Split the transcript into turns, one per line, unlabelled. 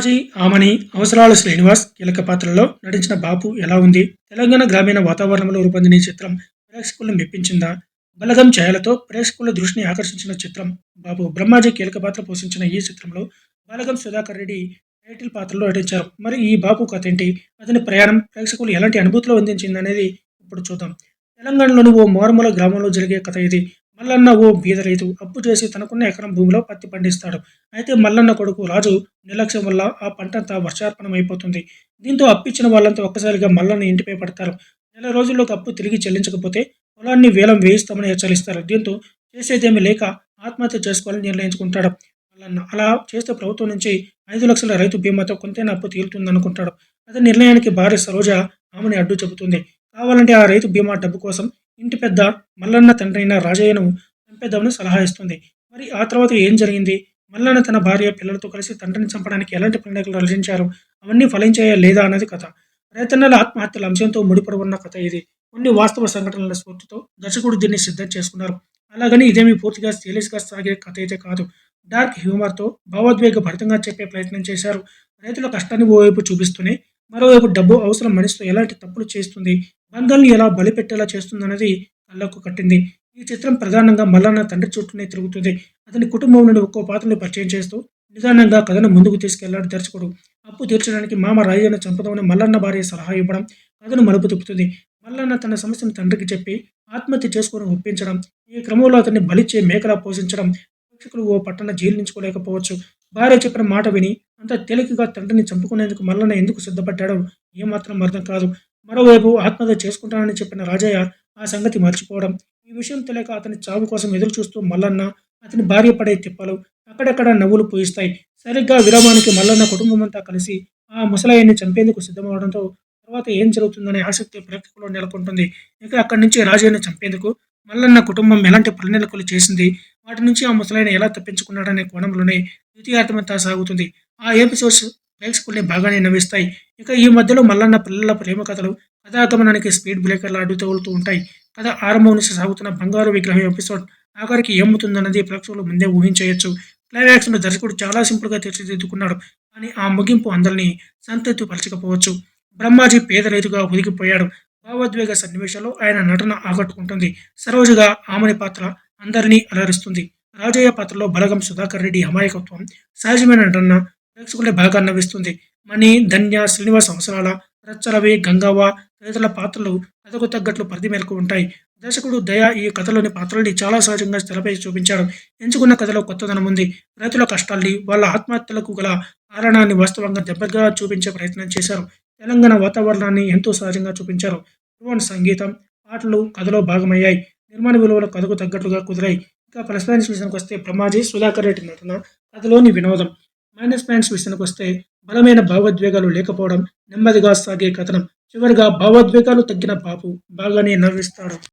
బ్రహ్మాజీ ఆమని అవసరాల శ్రీనివాస్ కీలక పాత్రలో నటించిన బాపు ఎలా ఉంది? తెలంగాణ గ్రామీణ వాతావరణంలో రూపొందిన ఈ చిత్రం ప్రేక్షకులను మెప్పించిందా? బలగం ఛాయలతో ప్రేక్షకుల దృష్టిని ఆకర్షించిన చిత్రం బాబు బ్రహ్మాజీ కీలక పాత్ర పోషించిన ఈ చిత్రంలో బలగం సుధాకర్ రెడ్డి టైటిల్ పాత్రలో నటించారు. మరి ఈ బాపు కథ ఏంటి? అతని ప్రయాణం ప్రేక్షకులు ఎలాంటి అనుభూతిలో అందించింది అనేది ఇప్పుడు చూద్దాం. తెలంగాణలోని ఓ మారుమూల గ్రామంలో జరిగే కథ ఇది. మల్లన్న ఓ బీద రైతు. అప్పు చేసి తనకున్న ఎకరం భూమిలో పత్తి పండిస్తాడు. అయితే మల్లన్న కొడుకు రాజు నిర్లక్ష్యం వల్ల ఆ పంటంతా వర్షార్పణం అయిపోతుంది దీంతో అప్పిచ్చిన వాళ్ళంతా ఒక్కసారిగా మల్లన్న ఇంటిపై పడతారు. నెల రోజుల్లోకి అప్పు తిరిగి చెల్లించకపోతే పొలాన్ని వేలం వేయిస్తామని హెచ్చరిస్తారు. దీంతో చేసేదేమీ లేక ఆత్మహత్య చేసుకోవాలని నిర్ణయించుకుంటాడు మల్లన్న. అలా చేస్తే ప్రభుత్వం నుంచి ఐదు లక్షల రైతు బీమాతో కొంతైనా అప్పు తీరుతుందనుకుంటాడు. అతని నిర్ణయానికి భార్య సరోజ ఆమెని అడ్డు చెబుతుంది. కావాలంటే ఆ రైతు బీమా డబ్బు కోసం ఇంటి పెద్ద మల్లన్న తండ్రైన అయిన రాజయ్యను చంపేద్దామని సలహా ఇస్తుంది. మరి ఆ తర్వాత ఏం జరిగింది? మల్లన్న తన భార్య పిల్లలతో కలిసి తండ్రిని చంపడానికి ఎలాంటి ప్రణాళికలు రచించారు? అవన్నీ ఫలించాయా లేదా అన్నది కథ. రైతన్నల ఆత్మహత్యల అంశంతో ముడిపడి ఉన్న కథ ఇది. కొన్ని వాస్తవ సంఘటనల స్ఫూర్తితో దర్శకుడు దీన్ని సిద్ధం చేసుకున్నారు. అలాగని ఇదేమీ పూర్తిగా సీరియస్గా సాగే కథ అయితే కాదు. డార్క్ హ్యూమర్తో భావోద్వేగ భరితంగా చెప్పే ప్రయత్నం చేశారు. రైతుల కష్టాన్ని ఓవైపు చూపిస్తూనే మరోవైపు డబ్బు అవసరం మనిషితో ఎలాంటి తప్పులు చేస్తుంది? బంధాలను ఎలా బలిపెట్టేలా చేస్తుందన్నది కళ్ళకు కట్టింది. ఈ చిత్రం ప్రధానంగా మల్లన్న తండ్రి చుట్టూనే తిరుగుతుంది. అతని కుటుంబం నుండి ఒక్కో పాత్రను పరిచయం చేస్తూ నిదానంగా కథను ముందుకు తీసుకెళ్ళాడు దర్శకుడు. అప్పు తీర్చడానికి మామ రాజన్న చంపుదామని మల్లన్న భార్య సలహా ఇవ్వడం కథను మలుపు తిప్పుతుంది. మల్లన్న తన సమస్యను తండ్రికి చెప్పి ఆత్మహత్య చేసుకుని ఒప్పించడం ఈ క్రమంలో అతన్ని బలిచ్చే మేకలా పోషించడం ప్రేక్షకులు ఓ పట్టణ జీర్ణించుకోలేకపోవచ్చు భార్య చెప్పిన మాట విని అంత తేలికగా తండ్రిని చంపుకునేందుకు మల్లన్న ఎందుకు సిద్ధపడ్డాడో ఏమాత్రం అర్థం కాదు. మరోవైపు ఆత్మహత్య చేసుకుంటానని చెప్పిన రాజయ్య ఆ సంగతి మర్చిపోవడం. ఈ విషయం తెలియక అతని చావు కోసం ఎదురు చూస్తూ మల్లన్న అతని భార్య పడే తిప్పలు అక్కడక్కడ నవ్వులు పూయిస్తాయి. సరిగ్గా విరామానికి మల్లన్న కుటుంబం అంతా కలిసి ఆ ముసలాయన్ని చంపేందుకు సిద్ధమవడంతో తర్వాత ఏం జరుగుతుందనే ఆసక్తి ప్రేక్షకుల్లో నెలకొంటుంది. ఇక అక్కడి నుంచి రాజయ్యను చంపేందుకు మల్లన్న కుటుంబం ఎలాంటి ప్రణాళికలు చేసింది? వాటి నుంచి ఆ ముసలాయన ఎలా తప్పించుకున్నాడనే కోణంలోనే ద్వితీయార్థమంతా సాగుతుంది. ఆ ఎపిసోడ్స్ ప్రేక్షకుల్ని బాగానే నవ్విస్తాయి. ఇక ఈ మధ్యలో మల్లన్న పిల్లల ప్రేమ కథలు కథాగమనానికి స్పీడ్ బ్రేకర్లు అడ్డు తగులుతూ ఉంటాయి. కథ ఆరంభం నుంచి సాగుతున్న బంగారు విగ్రహం ఎపిసోడ్ ఆఖరికి ఏమవుతుందన్నది ప్రేక్షకులు ముందే ఊహించేయచ్చు. క్లైమాక్స్ను దర్శకుడు చాలా సింపుల్గా తీర్చిదిద్దుకున్నాడు. కానీ ఆ ముగింపు అందరినీ సంతృప్తిపరచకపోవచ్చు బ్రహ్మాజీ పేద రైతుగా ఒదిగిపోయాడు. భావోద్వేగ సన్నివేశాల్లో ఆయన నటన ఆకట్టుకుంటుంది. సరోజగా ఆమెని పాత్ర అందరినీ అలరిస్తుంది. రాజయ్య పాత్రలో బలగం సుధాకర్ రెడ్డి అమాయకత్వం సహజమైన నటన ప్రేక్షకులే బాగా నవ్విస్తుంది. మణి ధన్య శ్రీనివాస్ అవసరాల రచ్చరవి గంగవ్వ తదితరుల పాత్రలు కథకు తగ్గట్లు పరిధి మేరకు ఉంటాయి. దర్శకుడు దయా ఈ కథలోని పాత్రల్ని చాలా సహజంగా తెరపై చూపించాడు. ఎంచుకున్న కథలో కొత్తదనం ఉంది. రైతుల కష్టాల్ని వాళ్ళ ఆత్మహత్యలకు గల కారణాన్ని వాస్తవంగా దెబ్బగా చూపించే ప్రయత్నం చేశారు. తెలంగాణ వాతావరణాన్ని ఎంతో సహజంగా చూపించారు. ధ్రువన్ సంగీతం పాటలు కథలో భాగమయ్యాయి. నిర్మాణ విలువలు కథకు తగ్గట్లుగా కుదిరాయి. ఇంకా ప్రస్తుతానికి విషయానికి వస్తే బ్రహ్మాజీ సుధాకర్ రెడ్డి నటన కథలోని వినోదం. మైనస్ పాయింట్స్ విషయానికి వస్తే బలమైన భావోద్వేగాలు లేకపోవడం నెమ్మదిగా సాగే కథనం. చివరిగా భావోద్వేగాలు తగ్గిన బాపు బాగానే నవ్విస్తాడు.